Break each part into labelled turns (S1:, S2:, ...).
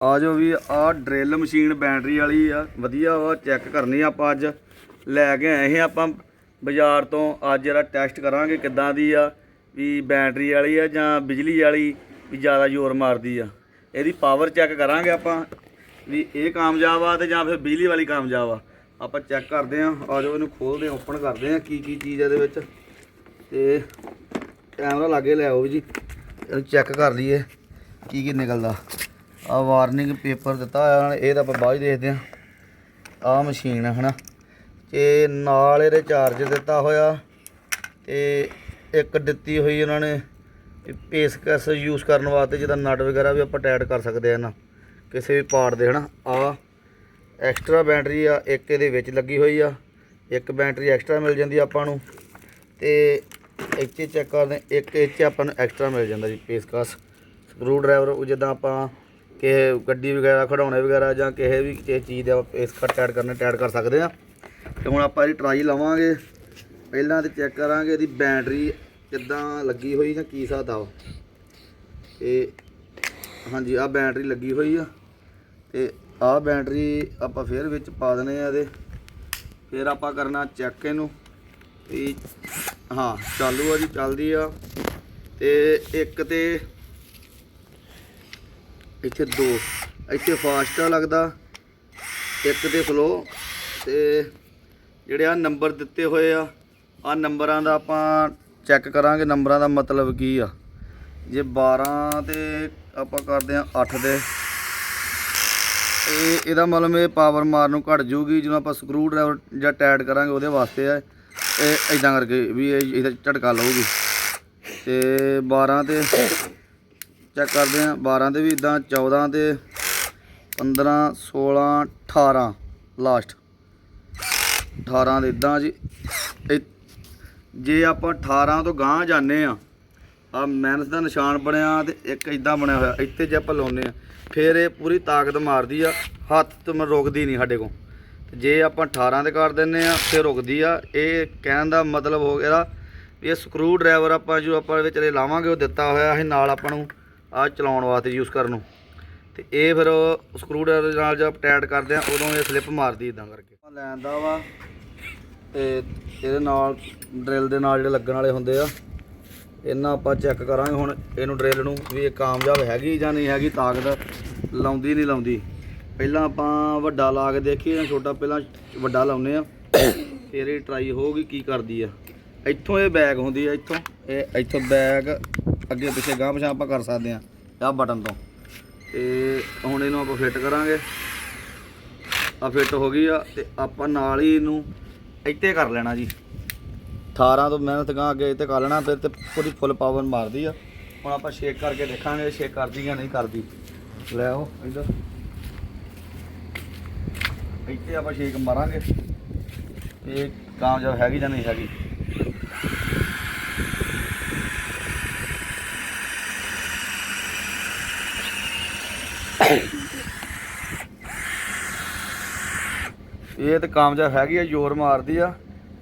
S1: ਆ ਜੋ ਵੀ ਆ ਡਰਿਲ ਮਸ਼ੀਨ ਬੈਟਰੀ ਵਾਲੀ ਆ, ਵਧੀਆ ਵਾ ਚੈੱਕ ਕਰਨੀ ਆਪਾਂ ਅੱਜ। ਲੈ ਕੇ ਆਏ ਹਾਂ ਆਪਾਂ ਬਾਜ਼ਾਰ ਤੋਂ, ਅੱਜ ਇਹਦਾ ਟੈਸਟ ਕਰਾਂਗੇ ਕਿੱਦਾਂ ਦੀ ਆ, ਵੀ ਬੈਟਰੀ ਵਾਲੀ ਆ ਜਾਂ ਬਿਜਲੀ ਵਾਲੀ, ਵੀ ਜ਼ਿਆਦਾ ਜ਼ੋਰ ਮਾਰਦੀ ਆ। ਇਹਦੀ ਪਾਵਰ ਚੈੱਕ ਕਰਾਂਗੇ ਆਪਾਂ, ਵੀ ਇਹ ਕਾਮਯਾਬ ਆ ਤੇ ਜਾਂ ਫਿਰ ਬਿਜਲੀ ਵਾਲੀ ਕਾਮਯਾਬ ਆ। ਆਪਾਂ ਚੈੱਕ ਕਰਦੇ ਆ ਆ ਜਾਓ ਇਹਨੂੰ ਖੋਲਦੇ ਆ ਓਪਨ ਕਰਦੇ ਆ ਕੀ ਕੀ ਚੀਜ਼ ਇਹਦੇ ਵਿੱਚ। ਤੇ ਕੈਮਰਾ ਲਾਗੇ ਲੈ ਆਓ ਜੀ, ਇਹਨੂੰ ਚੈੱਕ ਕਰ ਲਈਏ, ਕੀ ਕੀ ਨਿਕਲਦਾ ਆ ਵਾਰਨਿੰਗ ਪੇਪਰ ਦਿੱਤਾ ਹੋਇਆ ਉਹਨਾਂ ਨੇ ਇਹ ਤਾਂ ਆਪਾਂ ਬਾਅਦ 'ਚ ਦੇਖਦੇ ਆ ਆ ਮਸ਼ੀਨ ਹੈ ਹਨਾ। ਤੇ ਨਾਲ ਇਹਦੇ ਚਾਰਜ ਦਿੱਤਾ ਹੋਇਆ ਤੇ ਇੱਕ ਦਿੱਤੀ ਹੋਈ ਉਹਨਾਂ ਨੇ ਪੇਸਕਸ ਯੂਜ਼ ਕਰਨ ਵਾਸਤੇ ਜਿਹਦਾ ਨਟ ਵਗੈਰਾ ਵੀ ਆਪਾਂ ਟੈਡ ਕਰ ਸਕਦੇ ਆ ਨਾ ਕਿਸੇ ਵੀ ਪਾਰਟ ਦੇ ਹਨਾ। ਆ ਐਕਸਟਰਾ ਬੈਟਰੀ ਆ ਇੱਕ ਇਹਦੇ ਵਿੱਚ ਲੱਗੀ ਹੋਈ ਆ ਇੱਕ ਬੈਟਰੀ ਐਕਸਟਰਾ ਮਿਲ ਜਾਂਦੀ ਆਪਾਂ ਨੂੰ। ਤੇ ਇੱਥੇ ਚੈੱਕ ਕਰਦੇ ਹਾਂ, ਇੱਕ ਇੱਥੇ ਆਪਾਂ ਨੂੰ ਐਕਸਟਰਾ ਮਿਲ ਜਾਂਦਾ ਜੀ ਪੇਸਕਸ। ਸਕਰੂ ਡਰਾਈਵਰ ਜਿੱਦਾਂ ਆਪਾਂ ਕਿ ਗੱਡੀ ਵਗੈਰਾ ਖੜਾਉਣੇ ਵਗੈਰਾ ਜਾਂ ਕਿਸੇ ਵੀ ਕਿਸੇ ਚੀਜ਼ ਦਾ ਇਸ ਕੱਟ ਐਡ ਕਰਨੇ, ਟੈਡ ਕਰ ਸਕਦੇ ਆ। ਤੇ ਹੁਣ ਆਪਾਂ ਇਹਦੀ ਟਰਾਈ ਲਵਾਂਗੇ। ਪਹਿਲਾਂ ਤੇ ਚੈੱਕ ਕਰਾਂਗੇ ਇਹਦੀ ਬੈਟਰੀ ਕਿੱਦਾਂ ਲੱਗੀ ਹੋਈ ਜਾਂ ਕੀ ਹਿਸਾਬ ਦਾ ਵਾ ਹਾਂਜੀ ਆ ਬੈਟਰੀ ਲੱਗੀ ਹੋਈ ਆ। ਤੇ ਆ ਬੈਟਰੀ ਆਪਾਂ ਫੇਰ ਵਿੱਚ ਪਾ ਦਨੇ ਆ ਇਹਦੇ। ਫਿਰ ਆਪਾਂ ਕਰਨਾ ਚੈੱਕ ਇਹਨੂੰ। ਵੀ ਹਾਂ, ਚਾਲੂ ਆ ਜੀ, ਚੱਲਦੀ ਆ। ਤੇ ਇੱਕ ਤੇ ਇੱਥੇ ਦੋ, ਇੱਥੇ ਫਾਸਟ ਆ ਲੱਗਦਾ। ਇੱਕ ਤੇ ਫਲੋ ਤੇ ਜਿਹੜੇ ਆ ਨੰਬਰ ਦਿੱਤੇ ਹੋਏ ਆ ਆ ਨੰਬਰਾਂ ਦਾ ਆਪਾਂ ਚੈੱਕ ਕਰਾਂਗੇ ਨੰਬਰਾਂ ਦਾ ਮਤਲਬ ਕੀ ਆ। ਜੇ 12 ਤੇ ਆਪਾਂ ਕਰਦੇ ਆ 8 ਦੇ ਇਹ ਇਹਦਾ ਮਤਲਬ ਇਹ ਪਾਵਰ ਮਾਰ ਨੂੰ ਘਟ ਜਾਊਗੀ, ਜਦੋਂ ਆਪਾਂ ਸਕਰੂ ਡਰਾਈਵਰ ਜਾਂ ਟਾਈਟ ਕਰਾਂਗੇ ਉਹਦੇ ਵਾਸਤੇ ਆ। ਇਹ ਇਦਾਂ ਕਰਕੇ ਵੀ ਇਹ ਇਹਦਾ ਝਟਕਾ ਲਊਗੀ। ਤੇ 12 ਤੇ ਚੈੱਕ ਕਰਦੇ ਆ 12 ਤੇ ਵੀ ਇਦਾਂ 14 ਤੇ 15 16 18 ਲਾਸਟ 18 ਦੇ ਇਦਾਂ ਜੀ। ਇਹ- ਜੇ ਆਪਾਂ 18 ਤੋਂ ਗਾਂਹ ਜਾਂਦੇ ਆ ਆ ਮੈਨਸ ਦਾ ਨਿਸ਼ਾਨ ਬਣਿਆ ਤੇ ਇੱਕ ਇਦਾਂ ਬਣਿਆ ਹੋਇਆ, ਇੱਥੇ ਜੇ ਆਪਾਂ ਲਾਉਨੇ ਆ ਫਿਰ ਇਹ ਪੂਰੀ ਤਾਕਤ ਮਾਰਦੀ ਆ, ਹੱਥ ਤੋਂ ਮੈਂ ਰੁਕਦੀ ਨਹੀਂ ਸਾਡੇ ਕੋਲ। ਤੇ ਜੇ ਆਪਾਂ 18 ਤੇ ਕਰ ਦਿੰਨੇ ਆ ਫਿਰ ਰੁਕਦੀ ਆ। ਇਹ ਕਹਿਣ ਦਾ ਮਤਲਬ ਹੋ ਗਿਆ ਵੀ ਇਹ ਸਕਰੂ ਡਰਾਈਵਰ ਆਪਾਂ ਜੋ ਆਪਾਂ ਵਿੱਚ ਲਾਵਾਂਗੇ, ਉਹ ਦਿੱਤਾ ਹੋਇਆ ਇਹ ਨਾਲ ਆਪਾਂ ਨੂੰ ਆ ਚਲਾਉਣ ਵਾਸਤੇ ਯੂਜ਼ ਕਰਨ ਨੂੰ। ਤੇ ਇਹ ਫਿਰ ਸਕਰੂ ਡਰਾਈਵਰ ਨਾਲ ਜਦ ਟਾਈਟ ਕਰਦੇ ਆ ਉਦੋਂ ਇਹ ਸਲਿੱਪ ਮਾਰਦੀ ਇਦਾਂ ਕਰਕੇ। ਆਪਾਂ ਲੈਂਦਾ ਵਾ, ਤੇ ਇਹਦੇ ਨਾਲ ਡਰਿਲ ਦੇ ਨਾਲ ਜਿਹੜੇ ਲੱਗਣ ਵਾਲੇ ਹੁੰਦੇ ਆ, ਇਹਨਾਂ ਆਪਾਂ ਚੈੱਕ ਕਰਾਂਗੇ। ਹੁਣ ਇਹਨੂੰ ਡਰਿਲ ਨੂੰ ਵੀ ਇਹ ਕਾਮਯਾਬ ਹੈਗੀ ਜਾਂ ਨਹੀਂ ਹੈਗੀ, ਤਾਕਤ ਲਾਉਂਦੀ ਨਹੀਂ ਲਾਉਂਦੀ। ਪਹਿਲਾਂ ਆਪਾਂ ਵੱਡਾ ਲਾ ਕੇ ਦੇਖੀਏ, ਜਾਂ ਛੋਟਾ ਪਹਿਲਾਂ ਵੱਡਾ ਲਾਉਨੇ ਆ ਫਿਰ ਇਹ ਟਰਾਈ ਹੋਊਗੀ, ਕੀ ਕਰਦੀ ਆ। ਇੱਥੋਂ ਇਹ ਬੈਗ ਹੁੰਦੀ ਆ, ਇੱਥੋਂ, ਇਹ ਇੱਥੋਂ ਬੈਗ ਅੱਗੇ ਪਿੱਛੇ ਗਾਂਹ ਪਿਛਾਂਹ ਆਪਾਂ ਕਰ ਸਕਦੇ ਆ ਆਹ ਬਟਨ ਤੋਂ। ਤੇ ਹੁਣ ਇਹਨੂੰ ਆਪਾਂ ਫਿੱਟ ਕਰਾਂਗੇ। ਆ ਫਿੱਟ ਹੋ ਗਈ ਆ, ਤੇ ਆਪਾਂ ਨਾਲ ਹੀ ਇਹਨੂੰ ਇੱਥੇ ਕਰ ਲੈਣਾ ਜੀ। 18 ਤੋਂ ਮਿਹਨਤ ਗਾਂ ਅੱਗੇ ਇੱਥੇ ਕਰ ਲੈਣਾ, ਫਿਰ ਤੇ ਪੂਰੀ ਫੁੱਲ ਪਾਵਰ ਮਾਰਦੀ ਆ। ਹੁਣ ਆਪਾਂ ਸ਼ੇਕ ਕਰਕੇ ਦੇਖਾਂਗੇ ਸ਼ੇਕ ਕਰਦੀ ਜਾਂ ਨਹੀਂ ਕਰਦੀ। ਲੈ ਆਓ, ਇੱਧਰ। ਇੱਥੇ ਆਪਾਂ ਸ਼ੇਕ ਮਾਰਾਂਗੇ। ਇਹ ਕਾਮਯਾਬ ਹੈਗੀ ਜਾਂ ਨਹੀਂ ਹੈਗੀ। ਇਹ ਤੇ ਕਾਮਯਾਬ ਹੈਗੀ ਆ ਜ਼ੋਰ ਮਾਰਦੀ ਆ।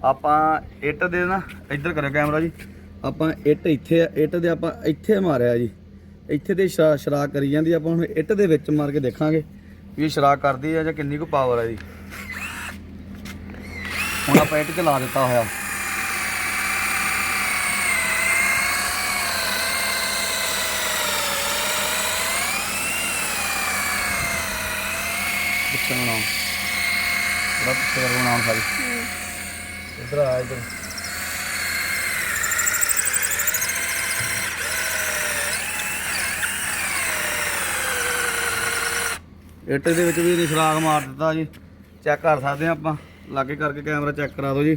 S1: ਆਪਾਂ ਇੱਟ ਦੇ ਨਾ ਇੱਧਰ ਕਰਿਓ ਕੈਮਰਾ ਜੀ। ਆਪਾਂ ਇੱਟ ਇੱਥੇ ਆ ਇੱਟ ਦੇ ਆਪਾਂ ਇੱਥੇ ਮਾਰਿਆ ਜੀ। ਇੱਥੇ ਤੇ ਸ਼ਰਾ ਸ਼ਰਾਕ ਕਰੀ ਜਾਂਦੀ ਆ, ਆਪਾਂ ਹੁਣ ਇੱਟ ਦੇ ਵਿੱਚ ਮਾਰ ਕੇ ਦੇਖਾਂਗੇ ਵੀ ਇਹ ਸ਼ਰਾਕ ਕਰਦੀ ਆ ਜਾਂ ਕਿੰਨੀ ਕੁ ਪਾਵਰ ਆ ਜੀ ਹੁਣ ਆਪਾਂ ਇੱਟ ਤੇ ਲਾ ਦਿੱਤਾ ਹੋਇਆ। ਪਿੱਛੇ ਨੂੰ ਥੋੜਾ ਪਿੱਛੇ ਕਰ ਬਣਾਉਣ ਸਾਰੀ। ਇੱਧਰ ਆ, ਇੱਧਰ। ਇੱਟ ਦੇ ਵਿੱਚ ਵੀ ਇਹਨੇ ਸੁਰਾਖ ਮਾਰ ਦਿੱਤਾ ਜੀ। ਚੈੱਕ ਕਰ ਸਕਦੇ ਆ ਆਪਾਂ। ਲਾਗੇ ਕਰਕੇ ਕੈਮਰਾ ਚੈੱਕ ਕਰਾ ਦਿਓ ਜੀ।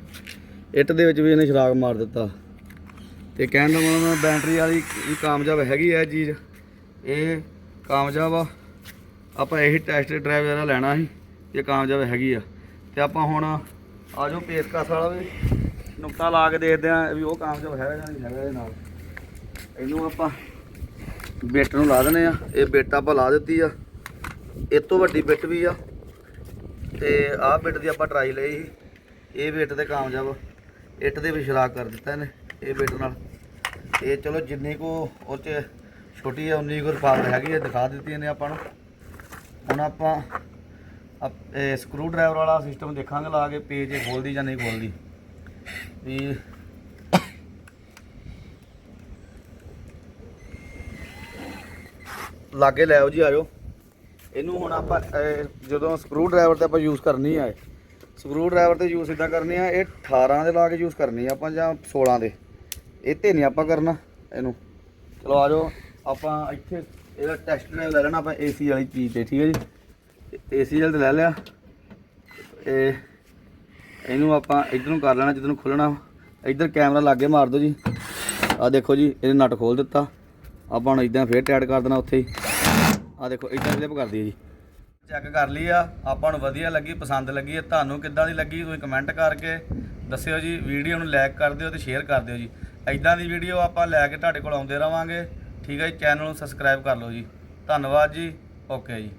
S1: ਇੱਟ ਦੇ ਵਿੱਚ ਵੀ ਇਹਨੇ ਸੁਰਾਖ ਮਾਰ ਦਿੱਤਾ। ਤੇ ਕਹਿਣ ਦਾ ਮਤਲਬ ਬੈਟਰੀ ਵਾਲੀ ਕਾਮਯਾਬ ਹੈਗੀ ਹੈ ਇਹ ਚੀਜ਼। ਇਹ ਕਾਮਯਾਬ ਆ। ਆਪਾਂ ਇਹੀ ਟੈਸਟ ਡਰਾਈਵ ਜਿਹੜਾ ਲੈਣਾ ਸੀ, ਇਹ ਕਾਮਯਾਬ ਹੈਗੀ ਆ। ਤੇ ਆਪਾਂ ਹੁਣ ਆ ਜਾਓ ਪੇਸਕਸ ਵਾਲਾ ਵੀ ਨੁਕਤਾ ਲਾ ਕੇ ਦੇਖਦੇ ਆ ਵੀ ਉਹ ਕਾਮਯਾਬ ਹੈਗਾ ਜਾਂ ਨਹੀਂ ਹੈਗਾ ਇਹਦੇ ਨਾਲ। ਇਹਨੂੰ ਆਪਾਂ ਬਿੱਟ ਨੂੰ ਲਾ ਦਿੰਦੇ ਆ। ਇਹ ਬਿੱਟ ਆਪਾਂ ਲਾ ਦਿੱਤੀ ਆ। ਇਹ ਤੋਂ ਵੱਡੀ ਬਿੱਟ ਵੀ ਆ। ਤੇ ਆਹ ਬਿੱਟ ਦੀ ਆਪਾਂ ਟਰਾਈ ਲਈ ਸੀ। ਇਹ ਬਿੱਟ ਤੇ ਕਾਮਯਾਬ ਇੱਟ ਦੇ ਵੀ ਸ਼ਰਾਕ ਕਰ ਦਿੱਤਾ ਇਹਨੇ, ਇਹ ਬਿੱਟ ਨਾਲ। ਇਹ ਚਲੋ ਜਿੰਨੀ ਕੋ ਉਹ ਚ ਛੋਟੀ ਆ, ਉਨੀ ਕੋ ਰਫਾਕਤ ਹੈਗੀ ਆ, ਦਿਖਾ ਦਿੱਤੀ ਇਹਨੇ ਆਪਾਂ ਨੂੰ। ਹੁਣ ਆਪਾਂ ਅਪ- ਸਕਰੂ ਡਰਾਈਵਰ ਵਾਲਾ ਸਿਸਟਮ ਦੇਖਾਂਗੇ, ਲਾ ਕੇ ਪੇਜ ਇਹ ਖੋਲਦੀ ਜਾਂ ਨਹੀਂ ਖੋਲਦੀ। ਵੀ ਲਾਗੇ ਲੈ ਆਓ ਜੀ ਆਜੋ ਇਹਨੂੰ ਹੁਣ ਆਪਾਂ ਜਦੋਂ ਸਕਰੂ ਡਰਾਈਵਰ ਤੇ ਆਪਾਂ ਯੂਜ਼ ਕਰਨੀ ਆ ਸਕਰੂ ਡਰਾਈਵਰ ਤੇ ਯੂਜ਼ ਇਦਾਂ ਕਰਨੀ ਆ, ਇਹ 18 ਦੇ ਲਾ ਕੇ ਯੂਜ਼ ਕਰਨੀ ਆ ਆਪਾਂ ਜਾਂ 16 ਦੇ। ਇਹ ਤੇ ਨਹੀਂ ਆਪਾਂ ਕਰਨਾ ਇਹਨੂੰ। ਚਲੋ ਆਜੋ ਆਪਾਂ ਇੱਥੇ ਇਹਦਾ ਟੈਸਟ ਡਰਾਈਵ ਲੈ ਲੈਣਾ ਆਪਾਂ ਏਸੀ ਵਾਲੀ ਚੀਜ਼ ਤੇ, ਠੀਕ ਹੈ ਜੀ? ਏਸੀ ਵਾਲ ਤੇ ਲੈ ਲਿਆ। ਇਹ ਇਹਨੂੰ ਆਪਾਂ ਇੱਧਰ ਨੂੰ ਕਰ ਲੈਣਾ, ਜਿੱਧਰ ਨੂੰ ਖੁੱਲਣਾ। ਇੱਧਰ ਕੈਮਰਾ ਲਾਗੇ ਮਾਰ ਦਿਓ ਜੀ। ਆ ਦੇਖੋ ਜੀ, ਇਹਨੇ ਨਟ ਖੋਲ ਦਿੱਤਾ। ਆਪਾਂ ਹੁਣ ਇਦਾਂ ਫੇਰ ਟੈਡ ਕਰ ਦੇਣਾ ਉੱਥੇ ਹੀ। ਆ ਦੇਖੋ ਇਦਾਂ ਫਲਿੱਪ ਕਰ ਦਈਏ ਜੀ। ਚੈੱਕ ਕਰ ਲਈ ਆ, ਆਪਾਂ ਨੂੰ ਵਧੀਆ ਲੱਗੀ, ਪਸੰਦ ਲੱਗੀ ਹੈ ਤੁਹਾਨੂੰ ਕਿੱਦਾਂ ਦੀ ਲੱਗੀ, ਤੁਸੀਂ ਕਮੈਂਟ ਕਰਕੇ ਦੱਸਿਓ ਜੀ। ਵੀਡੀਓ ਨੂੰ ਲਾਈਕ ਕਰ ਦਿਓ ਤੇ ਸ਼ੇਅਰ ਕਰ ਦਿਓ ਜੀ। ਐਦਾਂ ਦੀ ਵੀਡੀਓ ਆਪਾਂ ਲੈ ਕੇ ਤੁਹਾਡੇ ਕੋਲ ਆਉਂਦੇ ਰਵਾਂਗੇ। ਠੀਕ ਹੈ ਜੀ ਚੈਨਲ ਨੂੰ ਸਬਸਕ੍ਰਾਈਬ ਕਰ ਲਓ ਜੀ। ਧੰਨਵਾਦ ਜੀ। ਓਕੇ ਜੀ।